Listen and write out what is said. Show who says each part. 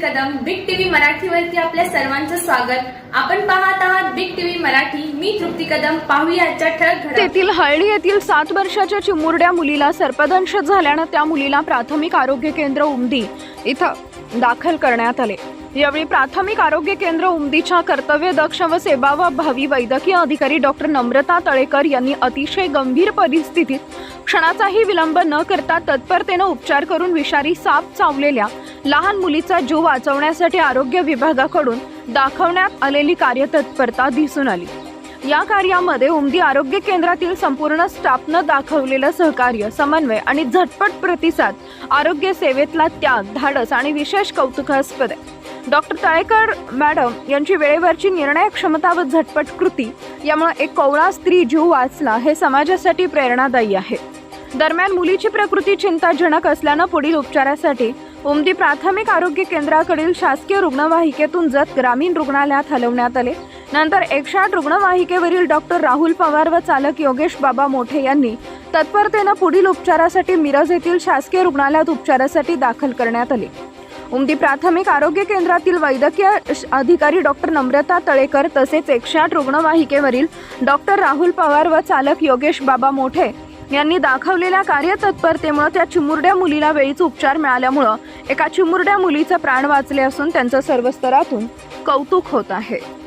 Speaker 1: मराठीवरती आपल्या सर्वांचं स्वागत. आपण पाहत आहात बिग टीव्ही मराठी. मी तृप्ती कदम. पाहूया आजच्या ठळक
Speaker 2: तेथील हळणी येथील सात वर्षाच्या चिमुरड्या मुलीला सर्पदंश झाल्यानं त्या मुलीला प्राथमिक आरोग्य केंद्र उमदी इथं दाखल करण्यात आले. यावेळी प्राथमिक आरोग्य केंद्र उमदीच्या कर्तव्यदक्ष व सेवाभावी वैद्यकीय अधिकारी डॉक्टर नम्रता तळेकर यांनी अतिशय गंभीर परिस्थितीत क्षणाचाही विलंब न करता तत्परतेनं उपचार करून विषारी साप चावलेल्या लहान मुलीचा जीव वाचवण्यासाठी आरोग्य विभागाकडून दाखवण्यात आलेली कार्यतत्परता दिसून आली. या कार्यामध्ये उमदी आरोग्य केंद्रातील संपूर्ण स्टाफनं दाखवलेलं सहकार्य समन्वय आणि झटपट प्रतिसाद आरोग्य सेवेतला त्याग धाडस आणि विशेष कौतुकास्पद आहे. डॉक्टर तळेकर मॅडम यांची वेळेवरची निर्णय क्षमता व झटपट कृती यामुळे एक कवळा स्त्री जीव वाचला हे समाजासाठी प्रेरणादायी आहे. दरम्यान मुलीची प्रकृती चिंताजनक असल्यानं पुढील उपचारासाठी उमदी प्राथमिक आरोग्य केंद्राकडील शासकीय रुग्णवाहिकेतून जत ग्रामीण रुग्णालयात हलवण्यात आले. नंतर एकशे आठ रुग्णवाहिकेवरील डॉक्टर राहुल पवार व चालक योगेश बाबा मोठे यांनी तत्परतेनं पुढील उपचारासाठी मिरज येथील शासकीय रुग्णालयात उपचारासाठी दाखल करण्यात आले. उमदी प्राथमिक आरोग्य केंद्रातील वैद्यकीय श- अधिकारी डॉक्टर नम्रता तळेकर तसेच एकशे आठ रुग्णवाहिकेवरील डॉक्टर राहुल पवार व चालक योगेश बाबा मोठे यांनी दाखवलेल्या कार्यतत्परतेमुळे त्या चिमुरड्या मुलीला वेळीच उपचार मिळाल्यामुळं एका चिमुरड्या मुलीचे प्राण वाचले असून त्यांचं सर्व स्तरातून कौतुक होत आहे.